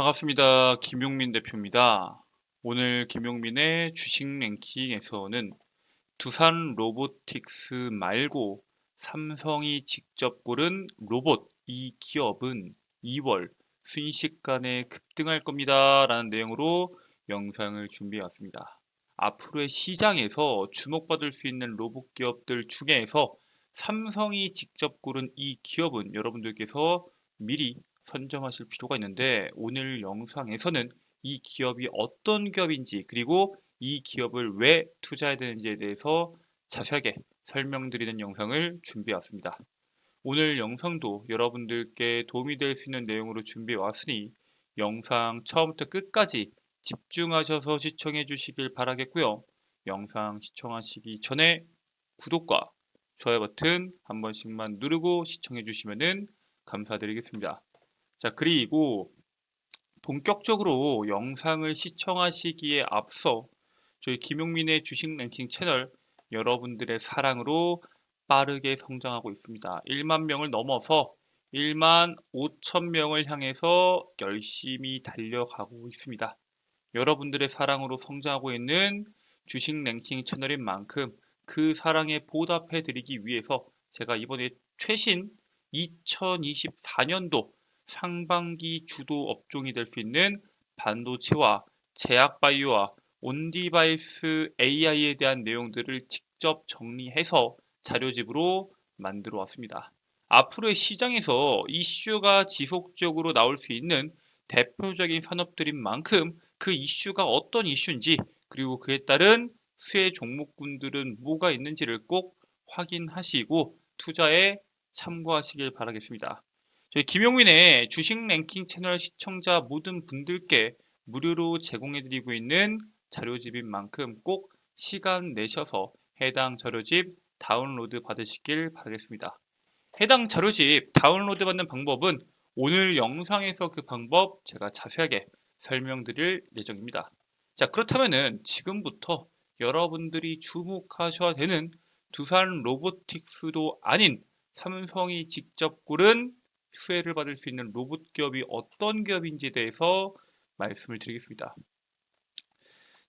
반갑습니다. 김용민 대표입니다. 오늘 김용민의 주식 랭킹에서는 두산 로보틱스 말고 삼성이 직접 고른 로봇 이 기업은 2월 순식간에 급등할 겁니다. 라는 내용으로 영상을 준비해 왔습니다. 앞으로의 시장에서 주목받을 수 있는 로봇 기업들 중에서 삼성이 직접 고른 이 기업은 여러분들께서 미리 선점하실 필요가 있는데 오늘 영상에서는 이 기업이 어떤 기업인지 그리고 이 기업을 왜 투자해야 되는지에 대해서 자세하게 설명드리는 영상을 준비해 왔습니다. 오늘 영상도 여러분들께 도움이 될 수 있는 내용으로 준비해 왔으니 영상 처음부터 끝까지 집중하셔서 시청해 주시길 바라겠고요. 영상 시청하시기 전에 구독과 좋아요 버튼 한 번씩만 누르고 시청해 주시면 감사드리겠습니다. 자, 그리고 본격적으로 영상을 시청하시기에 앞서 저희 김용민의 주식 랭킹 채널 여러분들의 사랑으로 빠르게 성장하고 있습니다. 1만 명을 넘어서 1만 5천 명을 향해서 열심히 달려가고 있습니다. 여러분들의 사랑으로 성장하고 있는 주식 랭킹 채널인 만큼 그 사랑에 보답해 드리기 위해서 제가 이번에 최신 2024년도 상반기 주도 업종이 될 수 있는 반도체와 제약바이오와 온디바이스 AI에 대한 내용들을 직접 정리해서 자료집으로 만들어 왔습니다. 앞으로의 시장에서 이슈가 지속적으로 나올 수 있는 대표적인 산업들인 만큼 그 이슈가 어떤 이슈인지 그리고 그에 따른 수혜 종목군들은 뭐가 있는지를 꼭 확인하시고 투자에 참고하시길 바라겠습니다. 저희 김용민의 주식 랭킹 채널 시청자 모든 분들께 무료로 제공해드리고 있는 자료집인 만큼 꼭 시간 내셔서 해당 자료집 다운로드 받으시길 바라겠습니다. 해당 자료집 다운로드 받는 방법은 오늘 영상에서 그 방법 제가 자세하게 설명드릴 예정입니다. 자, 그렇다면은 지금부터 여러분들이 주목하셔야 되는 두산 로보틱스도 아닌 삼성이 직접 고른 수혜를 받을 수 있는 로봇 기업이 어떤 기업인지에 대해서 말씀을 드리겠습니다.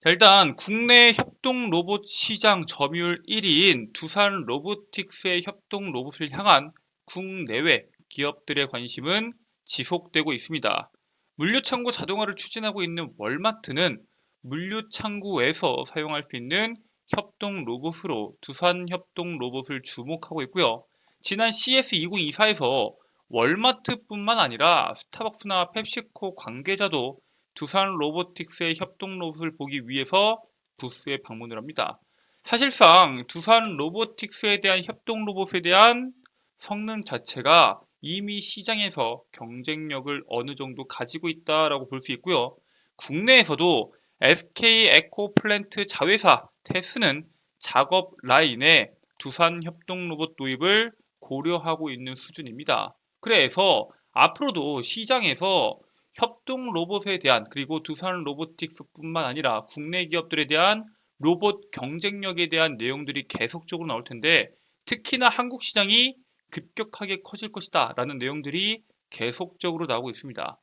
자, 일단 국내 협동 로봇 시장 점유율 1위인 두산 로보틱스의 협동 로봇을 향한 국내외 기업들의 관심은 지속되고 있습니다. 물류창고 자동화를 추진하고 있는 월마트는 물류창고에서 사용할 수 있는 협동 로봇으로 두산 협동 로봇을 주목하고 있고요. 지난 CS 2024에서 월마트뿐만 아니라 스타벅스나 펩시코 관계자도 두산 로보틱스의 협동 로봇을 보기 위해서 부스에 방문을 합니다. 사실상 두산 로보틱스에 대한 협동 로봇에 대한 성능 자체가 이미 시장에서 경쟁력을 어느 정도 가지고 있다라고 볼 수 있고요. 국내에서도 SK 에코 플랜트 자회사 테스는 작업 라인에 두산 협동 로봇 도입을 고려하고 있는 수준입니다. 그래서 앞으로도 시장에서 협동 로봇에 대한 그리고 두산 로보틱스뿐만 아니라 국내 기업들에 대한 로봇 경쟁력에 대한 내용들이 계속적으로 나올 텐데 특히나 한국 시장이 급격하게 커질 것이다 라는 내용들이 계속적으로 나오고 있습니다.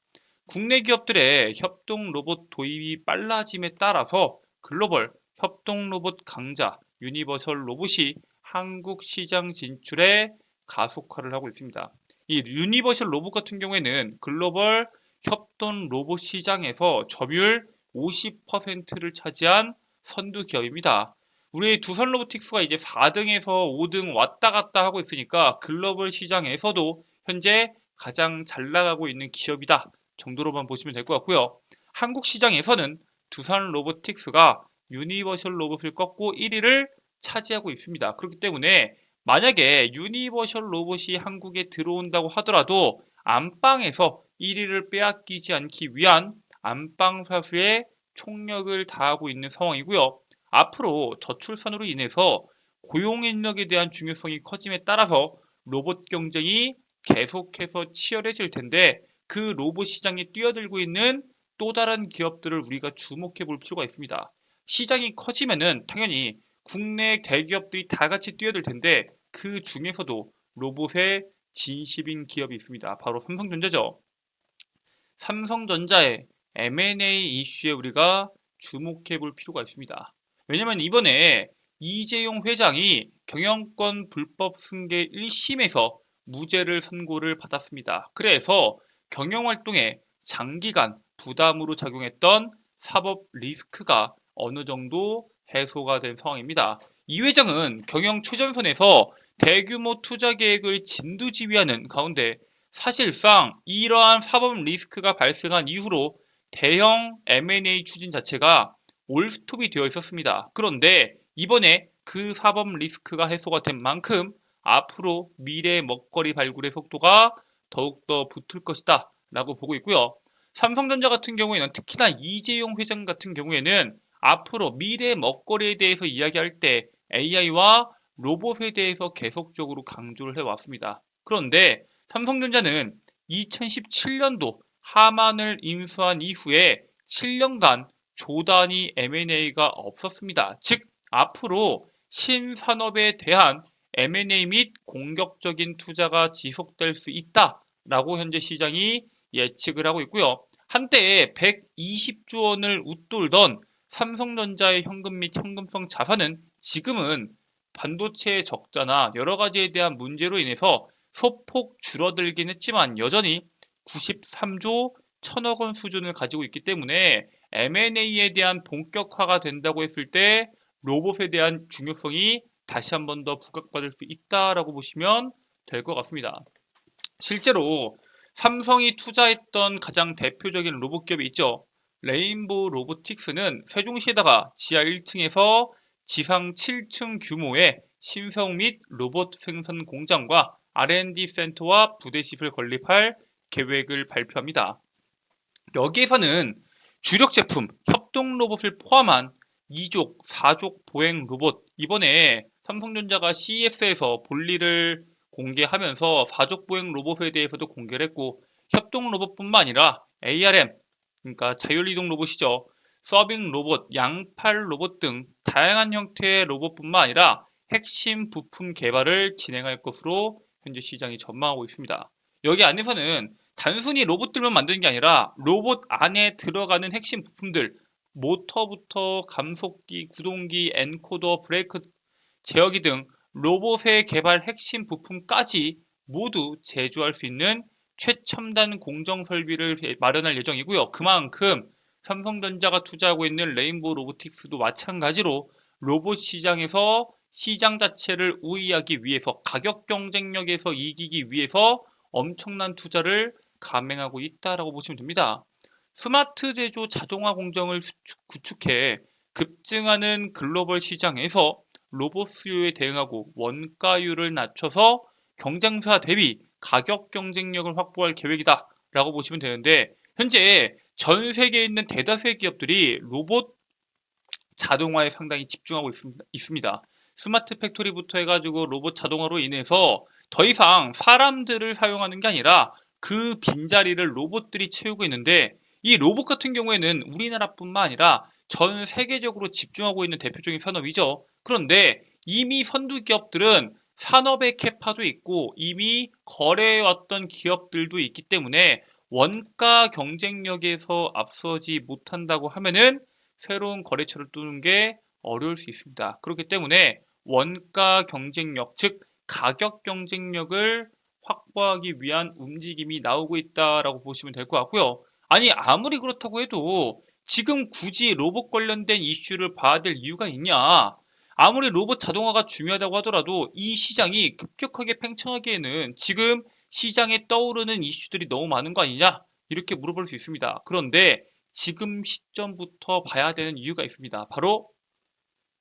국내 기업들의 협동 로봇 도입이 빨라짐에 따라서 글로벌 협동 로봇 강자 유니버설 로봇이 한국 시장 진출에 가속화를 하고 있습니다. 이 유니버셜 로봇 같은 경우에는 글로벌 협동 로봇 시장에서 점유율 50%를 차지한 선두 기업입니다. 우리 두산 로보틱스가 이제 4등에서 5등 왔다 갔다 하고 있으니까 글로벌 시장에서도 현재 가장 잘 나가고 있는 기업이다 정도로만 보시면 될 것 같고요. 한국 시장에서는 두산 로보틱스가 유니버셜 로봇을 꺾고 1위를 차지하고 있습니다. 그렇기 때문에 만약에 유니버셜 로봇이 한국에 들어온다고 하더라도 안방에서 1위를 빼앗기지 않기 위한 안방 사수의 총력을 다하고 있는 상황이고요. 앞으로 저출산으로 인해서 고용 인력에 대한 중요성이 커짐에 따라서 로봇 경쟁이 계속해서 치열해질 텐데 그 로봇 시장에 뛰어들고 있는 또 다른 기업들을 우리가 주목해 볼 필요가 있습니다. 시장이 커지면은 당연히 국내 대기업들이 다 같이 뛰어들 텐데 그 중에서도 로봇의 진심인 기업이 있습니다. 바로 삼성전자죠. 삼성전자의 M&A 이슈에 우리가 주목해 볼 필요가 있습니다. 왜냐면 이번에 이재용 회장이 경영권 불법 승계 1심에서 무죄를 선고를 받았습니다. 그래서 경영활동에 장기간 부담으로 작용했던 사법 리스크가 어느 정도 해소가 된 상황입니다. 이 회장은 경영 최전선에서 대규모 투자 계획을 진두지휘하는 가운데 사실상 이러한 사법 리스크가 발생한 이후로 대형 M&A 추진 자체가 올스톱이 되어 있었습니다. 그런데 이번에 그 사법 리스크가 해소가 된 만큼 앞으로 미래 먹거리 발굴의 속도가 더욱더 붙을 것이다 라고 보고 있고요. 삼성전자 같은 경우에는 특히나 이재용 회장 같은 경우에는 앞으로 미래 먹거리에 대해서 이야기할 때 AI와 로봇에 대해서 계속적으로 강조를 해왔습니다. 그런데 삼성전자는 2017년도 하만을 인수한 이후에 7년간 조단위 M&A가 없었습니다. 즉 앞으로 신산업에 대한 M&A 및 공격적인 투자가 지속될 수 있다라고 현재 시장이 예측을 하고 있고요. 한때 120조 원을 웃돌던 삼성전자의 현금 및 현금성 자산은 지금은 반도체 적자나 여러 가지에 대한 문제로 인해서 소폭 줄어들긴 했지만 여전히 93조 1000억 원 수준을 가지고 있기 때문에 M&A에 대한 본격화가 된다고 했을 때 로봇에 대한 중요성이 다시 한 번 더 부각받을 수 있다라고 보시면 될 것 같습니다. 실제로 삼성이 투자했던 가장 대표적인 로봇 기업이 있죠. 레인보우 로보틱스는 세종시에다가 지하 1층에서 지상 7층 규모의 신성 및 로봇 생산 공장과 R&D 센터와 부대십을 건립할 계획을 발표합니다. 여기에서는 주력 제품 협동 로봇을 포함한 2족, 4족 보행 로봇 이번에 삼성전자가 CES에서 볼일을 공개하면서 4족 보행 로봇에 대해서도 공개를 했고 협동 로봇뿐만 아니라 ARM 그러니까 자율이동 로봇이죠. 서빙 로봇, 양팔 로봇 등 다양한 형태의 로봇뿐만 아니라 핵심 부품 개발을 진행할 것으로 현재 시장이 전망하고 있습니다. 여기 안에서는 단순히 로봇들만 만드는 게 아니라 로봇 안에 들어가는 핵심 부품들 모터부터 감속기, 구동기, 엔코더, 브레이크, 제어기 등 로봇의 개발 핵심 부품까지 모두 제조할 수 있는 최첨단 공정 설비를 마련할 예정이고요. 그만큼 삼성전자가 투자하고 있는 레인보우 로보틱스도 마찬가지로 로봇 시장에서 시장 자체를 우위하기 위해서 가격 경쟁력에서 이기기 위해서 엄청난 투자를 감행하고 있다라고 보시면 됩니다. 스마트 제조 자동화 공정을 구축해 급증하는 글로벌 시장에서 로봇 수요에 대응하고 원가율을 낮춰서 경쟁사 대비 가격 경쟁력을 확보할 계획이다 라고 보시면 되는데 현재 전 세계에 있는 대다수의 기업들이 로봇 자동화에 상당히 집중하고 있습니다. 스마트 팩토리부터 해가지고 로봇 자동화로 인해서 더 이상 사람들을 사용하는 게 아니라 그 빈자리를 로봇들이 채우고 있는데 이 로봇 같은 경우에는 우리나라뿐만 아니라 전 세계적으로 집중하고 있는 대표적인 산업이죠. 그런데 이미 선두 기업들은 산업의 캐파도 있고 이미 거래해왔던 기업들도 있기 때문에 원가 경쟁력에서 앞서지 못한다고 하면은 새로운 거래처를 뚫는 게 어려울 수 있습니다. 그렇기 때문에 원가 경쟁력, 즉 가격 경쟁력을 확보하기 위한 움직임이 나오고 있다라고 보시면 될 것 같고요. 아니 아무리 그렇다고 해도 지금 굳이 로봇 관련된 이슈를 봐야 될 이유가 있냐? 아무리 로봇 자동화가 중요하다고 하더라도 이 시장이 급격하게 팽창하기에는 지금 시장에 떠오르는 이슈들이 너무 많은 거 아니냐? 이렇게 물어볼 수 있습니다. 그런데 지금 시점부터 봐야 되는 이유가 있습니다. 바로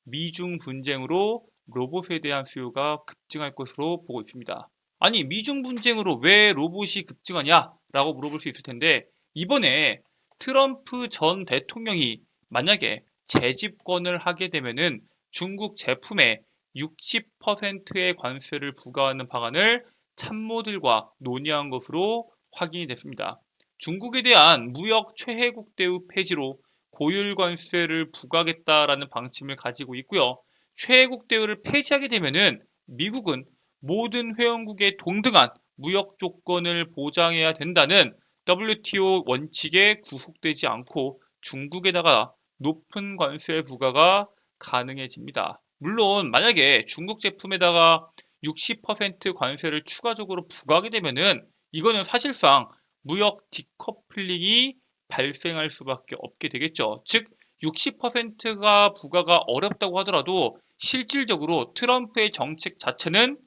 미중 분쟁으로 로봇에 대한 수요가 급증할 것으로 보고 있습니다. 아니 미중 분쟁으로 왜 로봇이 급증하냐 라고 물어볼 수 있을 텐데 이번에 트럼프 전 대통령이 만약에 재집권을 하게 되면은 중국 제품에 60%의 관세를 부과하는 방안을 참모들과 논의한 것으로 확인이 됐습니다. 중국에 대한 무역 최혜국 대우 폐지로 고율 관세를 부과하겠다라는 방침을 가지고 있고요. 최혜국 대우를 폐지하게 되면은 미국은 모든 회원국의 동등한 무역 조건을 보장해야 된다는 WTO 원칙에 구속되지 않고 중국에다가 높은 관세 부과가 가능해집니다. 물론 만약에 중국 제품에다가 60% 관세를 추가적으로 부과하게 되면은 이거는 사실상 무역 디커플링이 발생할 수밖에 없게 되겠죠. 즉 60%가 부과가 어렵다고 하더라도 실질적으로 트럼프의 정책 자체는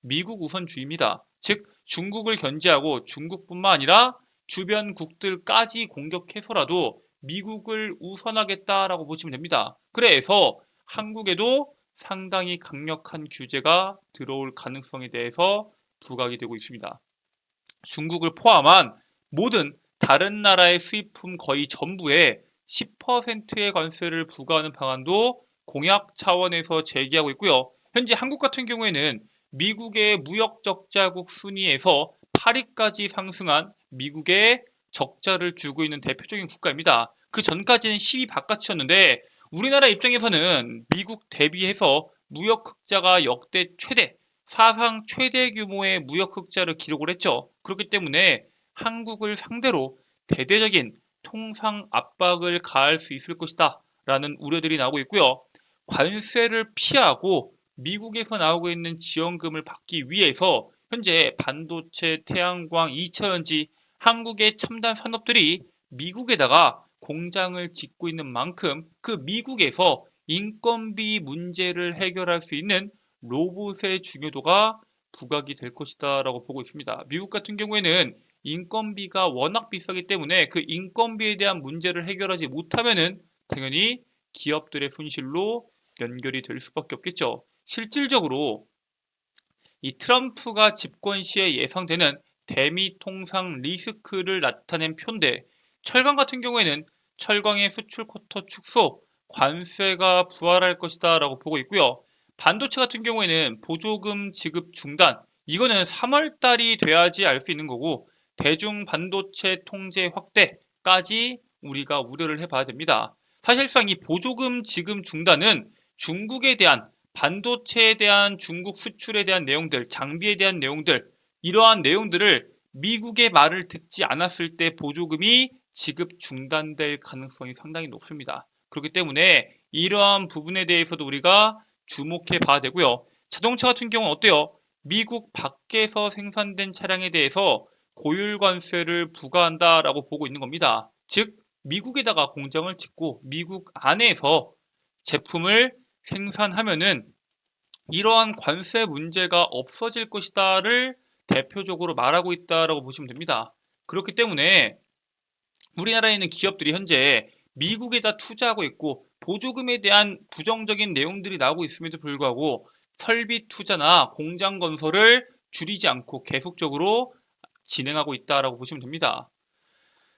미국 우선주의입니다. 즉 중국을 견제하고 중국뿐만 아니라 주변국들까지 공격해서라도 미국을 우선하겠다라고 보시면 됩니다. 그래서 한국에도 상당히 강력한 규제가 들어올 가능성에 대해서 부각이 되고 있습니다. 중국을 포함한 모든 다른 나라의 수입품 거의 전부에 10%의 관세를 부과하는 방안도 공약 차원에서 제기하고 있고요. 현재 한국 같은 경우에는 미국의 무역 적자국 순위에서 8위까지 상승한 미국의 적자를 주고 있는 대표적인 국가입니다. 그 전까지는 10위 바깥이었는데 우리나라 입장에서는 미국 대비해서 무역 흑자가 역대 최대, 사상 최대 규모의 무역 흑자를 기록을 했죠. 그렇기 때문에 한국을 상대로 대대적인 통상 압박을 가할 수 있을 것이다 라는 우려들이 나오고 있고요. 관세를 피하고 미국에서 나오고 있는 지원금을 받기 위해서 현재 반도체, 태양광, 2차전지, 한국의 첨단 산업들이 미국에다가 공장을 짓고 있는 만큼 그 미국에서 인건비 문제를 해결할 수 있는 로봇의 중요도가 부각이 될 것이다 라고 보고 있습니다. 미국 같은 경우에는 인건비가 워낙 비싸기 때문에 그 인건비에 대한 문제를 해결하지 못하면은 당연히 기업들의 손실로 연결이 될 수밖에 없겠죠. 실질적으로 이 트럼프가 집권 시에 예상되는 대미 통상 리스크를 나타낸 표인데 철강 같은 경우에는 철강의 수출 쿼터 축소, 관세가 부활할 것이다 라고 보고 있고요. 반도체 같은 경우에는 보조금 지급 중단, 이거는 3월 달이 돼야지 알 수 있는 거고 대중 반도체 통제 확대까지 우리가 우려를 해봐야 됩니다. 사실상 이 보조금 지급 중단은 중국에 대한 반도체에 대한 중국 수출에 대한 내용들, 장비에 대한 내용들, 이러한 내용들을 미국의 말을 듣지 않았을 때 보조금이 지급 중단될 가능성이 상당히 높습니다. 그렇기 때문에 이러한 부분에 대해서도 우리가 주목해 봐야 되고요. 자동차 같은 경우는 어때요? 미국 밖에서 생산된 차량에 대해서 고율 관세를 부과한다라고 보고 있는 겁니다. 즉 미국에다가 공장을 짓고 미국 안에서 제품을 생산하면은 이러한 관세 문제가 없어질 것이다를 대표적으로 말하고 있다라고 보시면 됩니다. 그렇기 때문에 우리나라에 있는 기업들이 현재 미국에다 투자하고 있고 보조금에 대한 부정적인 내용들이 나오고 있음에도 불구하고 설비 투자나 공장 건설을 줄이지 않고 계속적으로 진행하고 있다라고 보시면 됩니다.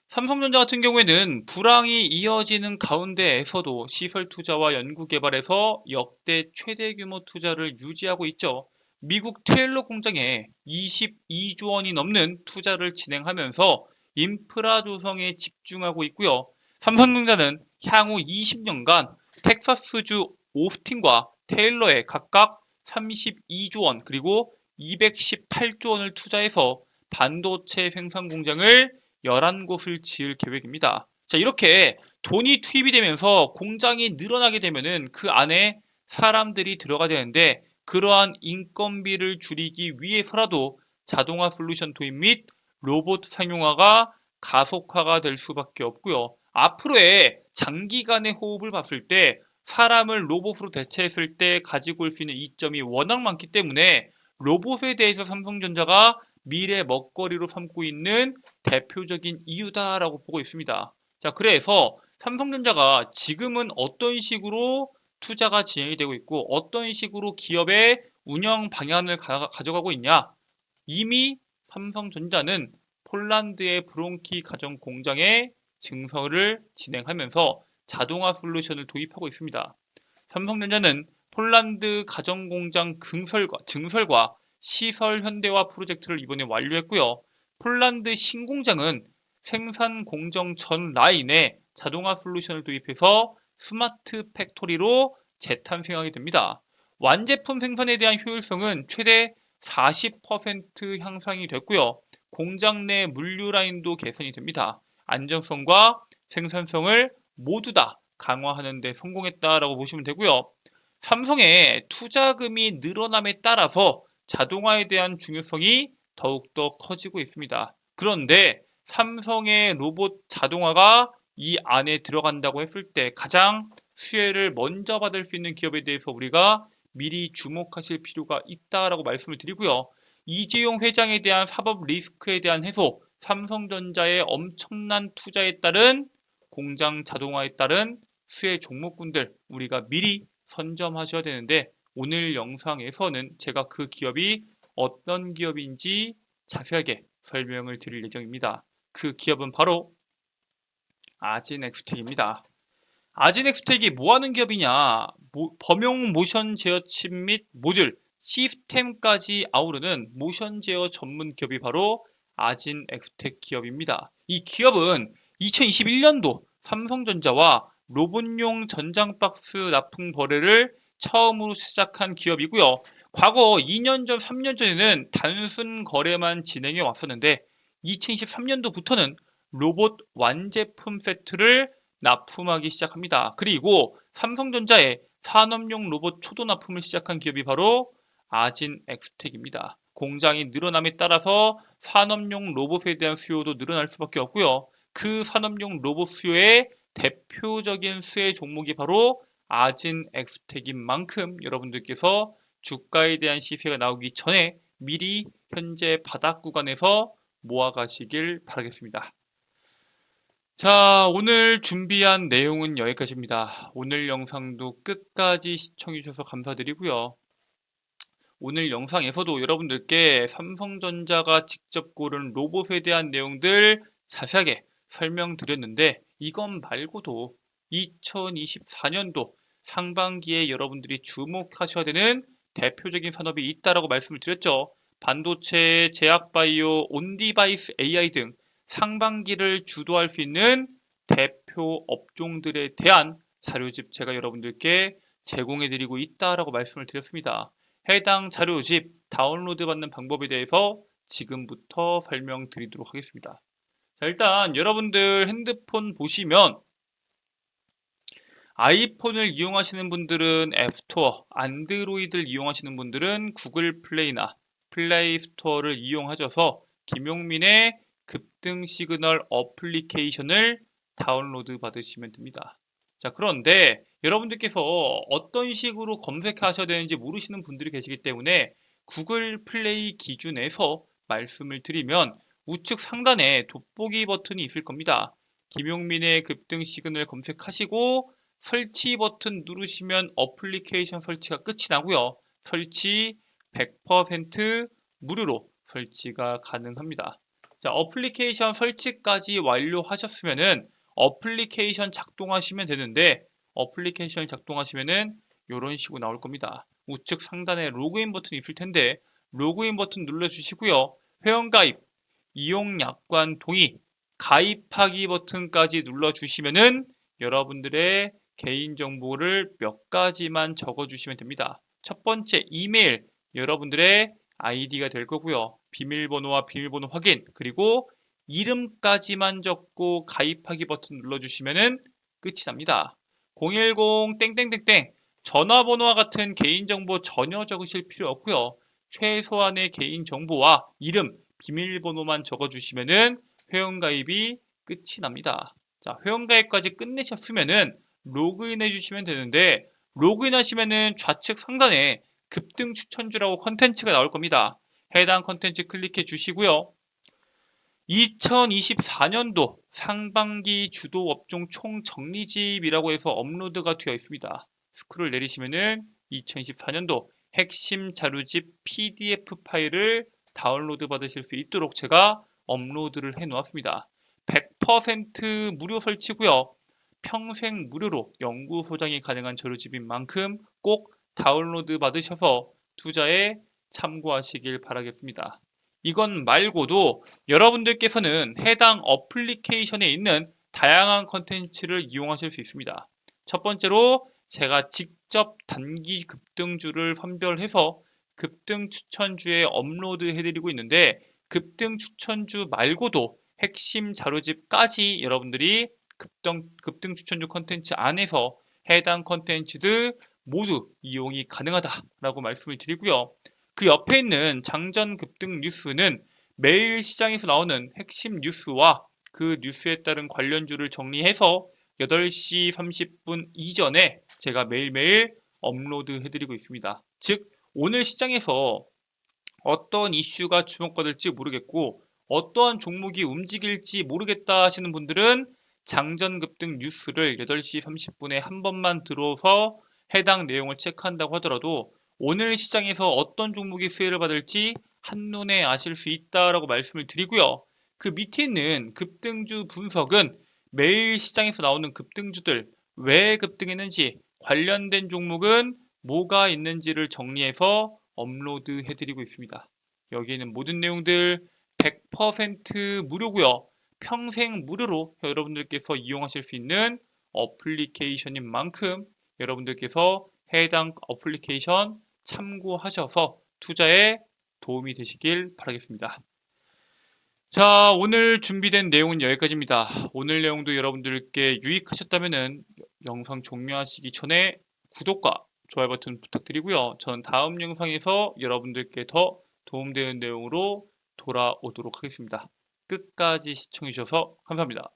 삼성전자 같은 경우에는 불황이 이어지는 가운데에서도 시설 투자와 연구 개발에서 역대 최대 규모 투자를 유지하고 있죠. 미국 테일러 공장에 22조 원이 넘는 투자를 진행하면서 인프라 조성에 집중하고 있고요. 삼성전자는 향후 20년간 텍사스주 오스틴과 테일러에 각각 32조 원 그리고 218조 원을 투자해서 반도체 생산 공장을 11곳을 지을 계획입니다. 자, 이렇게 돈이 투입이 되면서 공장이 늘어나게 되면은 그 안에 사람들이 들어가 되는데 그러한 인건비를 줄이기 위해서라도 자동화 솔루션 도입 및 로봇 상용화가 가속화가 될 수밖에 없고요. 앞으로의 장기간의 호흡을 봤을 때 사람을 로봇으로 대체했을 때 가지고 올 수 있는 이점이 워낙 많기 때문에 로봇에 대해서 삼성전자가 미래 먹거리로 삼고 있는 대표적인 이유다라고 보고 있습니다. 자, 그래서 삼성전자가 지금은 어떤 식으로 투자가 진행이 되고 있고 어떤 식으로 기업의 운영 방향을 가, 져가고 있냐? 이미 삼성전자는 폴란드의 브론키 가정 공장에 증설을 진행하면서 자동화 솔루션을 도입하고 있습니다. 삼성전자는 폴란드 가정 공장 증설과, 증설과 시설 현대화 프로젝트를 이번에 완료했고요. 폴란드 신공장은 생산 공정 전 라인에 자동화 솔루션을 도입해서 스마트 팩토리로 재탄생하게 됩니다. 완제품 생산에 대한 효율성은 최대 40% 향상이 됐고요. 공장 내 물류 라인도 개선이 됩니다. 안정성과 생산성을 모두 다 강화하는 데 성공했다라고 보시면 되고요. 삼성의 투자금이 늘어남에 따라서 자동화에 대한 중요성이 더욱더 커지고 있습니다. 그런데 삼성의 로봇 자동화가 이 안에 들어간다고 했을 때 가장 수혜를 먼저 받을 수 있는 기업에 대해서 우리가 미리 주목하실 필요가 있다라고 말씀을 드리고요. 이재용 회장에 대한 사법 리스크에 대한 해소, 삼성전자의 엄청난 투자에 따른 공장 자동화에 따른 수혜 종목군들 우리가 미리 선점하셔야 되는데 오늘 영상에서는 제가 그 기업이 어떤 기업인지 자세하게 설명을 드릴 예정입니다. 그 기업은 바로 아진엑스텍입니다. 아진엑스텍이 뭐하는 기업이냐? 모, 범용 모션 제어 칩 및 모듈, 시스템까지 아우르는 모션 제어 전문 기업이 바로 아진엑스텍 기업입니다. 이 기업은 2021년도 삼성전자와 로봇용 전장 박스 납품 거래를 처음으로 시작한 기업이고요. 과거 2년 전, 3년 전에는 단순 거래만 진행해 왔었는데 2023년도부터는 로봇 완제품 세트를 납품하기 시작합니다. 그리고 삼성전자의 산업용 로봇 초도 납품을 시작한 기업이 바로 아진 엑스텍입니다. 공장이 늘어남에 따라서 산업용 로봇에 대한 수요도 늘어날 수밖에 없고요. 그 산업용 로봇 수요의 대표적인 수혜 종목이 바로 아진 엑스텍인 만큼 여러분들께서 주가에 대한 시세가 나오기 전에 미리 현재 바닥 구간에서 모아가시길 바라겠습니다. 자, 오늘 준비한 내용은 여기까지입니다. 오늘 영상도 끝까지 시청해주셔서 감사드리고요. 오늘 영상에서도 여러분들께 삼성전자가 직접 고른 로봇에 대한 내용들 자세하게 설명드렸는데 이건 말고도 2024년도 상반기에 여러분들이 주목하셔야 되는 대표적인 산업이 있다라고 말씀을 드렸죠. 반도체, 제약바이오, 온디바이스 AI 등 상반기를 주도할 수 있는 대표 업종들에 대한 자료집 제가 여러분들께 제공해 드리고 있다라고 말씀을 드렸습니다. 해당 자료집 다운로드 받는 방법에 대해서 지금부터 설명드리도록 하겠습니다. 자, 일단 여러분들 핸드폰 보시면 아이폰을 이용하시는 분들은 앱스토어, 안드로이드를 이용하시는 분들은 구글 플레이나 플레이 스토어를 이용하셔서 김용민의 급등 시그널 어플리케이션을 다운로드 받으시면 됩니다. 자, 그런데 여러분들께서 어떤 식으로 검색하셔야 되는지 모르시는 분들이 계시기 때문에 구글 플레이 기준에서 말씀을 드리면 우측 상단에 돋보기 버튼이 있을 겁니다. 김용민의 급등 시그널 검색하시고 설치 버튼 누르시면 어플리케이션 설치가 끝이 나고요. 설치 100% 무료로 설치가 가능합니다. 자, 어플리케이션 설치까지 완료하셨으면은 어플리케이션 작동하시면 되는데 어플리케이션 작동하시면은 이런 식으로 나올 겁니다. 우측 상단에 로그인 버튼이 있을 텐데 로그인 버튼 눌러주시고요. 회원가입, 이용약관 동의, 가입하기 버튼까지 눌러주시면은 여러분들의 개인정보를 몇 가지만 적어주시면 됩니다. 첫 번째 이메일 여러분들의 아이디가 될 거고요. 비밀번호와 비밀번호 확인 그리고 이름까지만 적고 가입하기 버튼 눌러주시면 끝이 납니다. 010 땡땡땡땡 전화번호와 같은 개인정보 전혀 적으실 필요 없고요. 최소한의 개인정보와 이름, 비밀번호만 적어주시면 회원가입이 끝이 납니다. 자, 회원가입까지 끝내셨으면은 로그인 해 주시면 되는데 로그인 하시면은 좌측 상단에 급등 추천주라고 컨텐츠가 나올 겁니다. 해당 컨텐츠 클릭해 주시고요. 2024년도 상반기 주도 업종 총 정리집이라고 해서 업로드가 되어 있습니다. 스크롤 내리시면은 2024년도 핵심 자료집 PDF 파일을 다운로드 받으실 수 있도록 제가 업로드를 해 놓았습니다. 100% 무료 설치고요. 평생 무료로 연구 소장이 가능한 자료집인 만큼 꼭 다운로드 받으셔서 투자에 참고하시길 바라겠습니다. 이건 말고도 여러분들께서는 해당 어플리케이션에 있는 다양한 컨텐츠를 이용하실 수 있습니다. 첫 번째로 제가 직접 단기 급등주를 선별해서 급등 추천주에 업로드 해드리고 있는데 급등 추천주 말고도 핵심 자료집까지 여러분들이 급등, 급등 추천주 컨텐츠 안에서 해당 컨텐츠들 모두 이용이 가능하다라고 말씀을 드리고요. 그 옆에 있는 장전 급등 뉴스는 매일 시장에서 나오는 핵심 뉴스와 그 뉴스에 따른 관련주를 정리해서 8시 30분 이전에 제가 매일매일 업로드 해드리고 있습니다. 즉, 오늘 시장에서 어떤 이슈가 주목받을지 모르겠고 어떠한 종목이 움직일지 모르겠다 하시는 분들은 장전 급등 뉴스를 8시 30분에 한 번만 들어서 해당 내용을 체크한다고 하더라도 오늘 시장에서 어떤 종목이 수혜를 받을지 한눈에 아실 수 있다라고 말씀을 드리고요. 그 밑에 있는 급등주 분석은 매일 시장에서 나오는 급등주들 왜 급등했는지 관련된 종목은 뭐가 있는지를 정리해서 업로드 해드리고 있습니다. 여기에는 모든 내용들 100% 무료고요. 평생 무료로 여러분들께서 이용하실 수 있는 어플리케이션인 만큼 여러분들께서 해당 어플리케이션 참고하셔서 투자에 도움이 되시길 바라겠습니다. 자, 오늘 준비된 내용은 여기까지입니다. 오늘 내용도 여러분들께 유익하셨다면 영상 종료하시기 전에 구독과 좋아요 버튼 부탁드리고요. 저는 다음 영상에서 여러분들께 더 도움되는 내용으로 돌아오도록 하겠습니다. 끝까지 시청해주셔서 감사합니다.